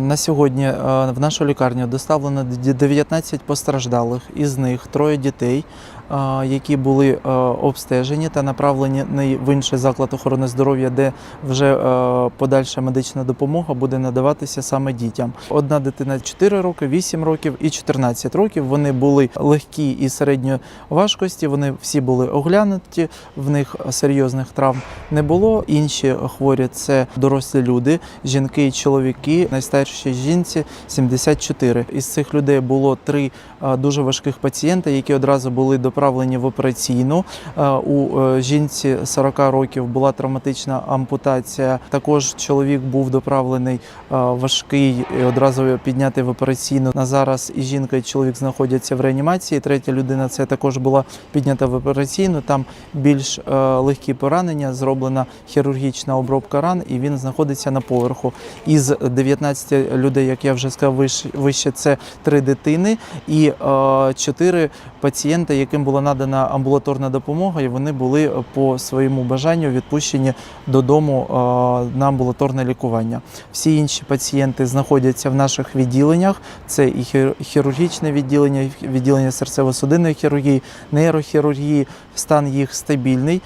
На сьогодні е, в нашу лікарню доставлено 19 постраждалих, із них троє дітей, які були е, обстежені та направлені на- в інший заклад охорони здоров'я, де вже е, подальша медична допомога буде надаватися саме дітям. Одна дитина 4 роки, 8 років і 14 років. Вони були легкі і середньої важкості. Вони всі були оглянуті, в них серйозних травм не було. Інші хворі це дорослі люди, жінки і чоловіки. Найстаршій жінці 74. Із цих людей було три е, дуже важких пацієнта, які одразу були доправлені в операційну. Е, У е, жінці 40 років була травматична ампутація. Також чоловік був доправлений е, важкий і одразу підняти в операційну. На зараз і жінка, і чоловік знаходяться в реанімації. Третя людина це також була піднята в операційну. Там більш легкі поранення, зроблена хірургічна обробка ран, і він знаходиться на поверху. Із 19 людей, як я вже сказав, вище, це три дитини і чотири пацієнти, яким була надана амбулаторна допомога, і вони були по своєму бажанню відпущені додому е, на амбулаторне лікування. Всі інші пацієнти знаходяться в наших відділеннях. Це і хір- хірургічне відділення, відділення серцево-судинної хірургії, нейрохірургії. Стан їх стабільний.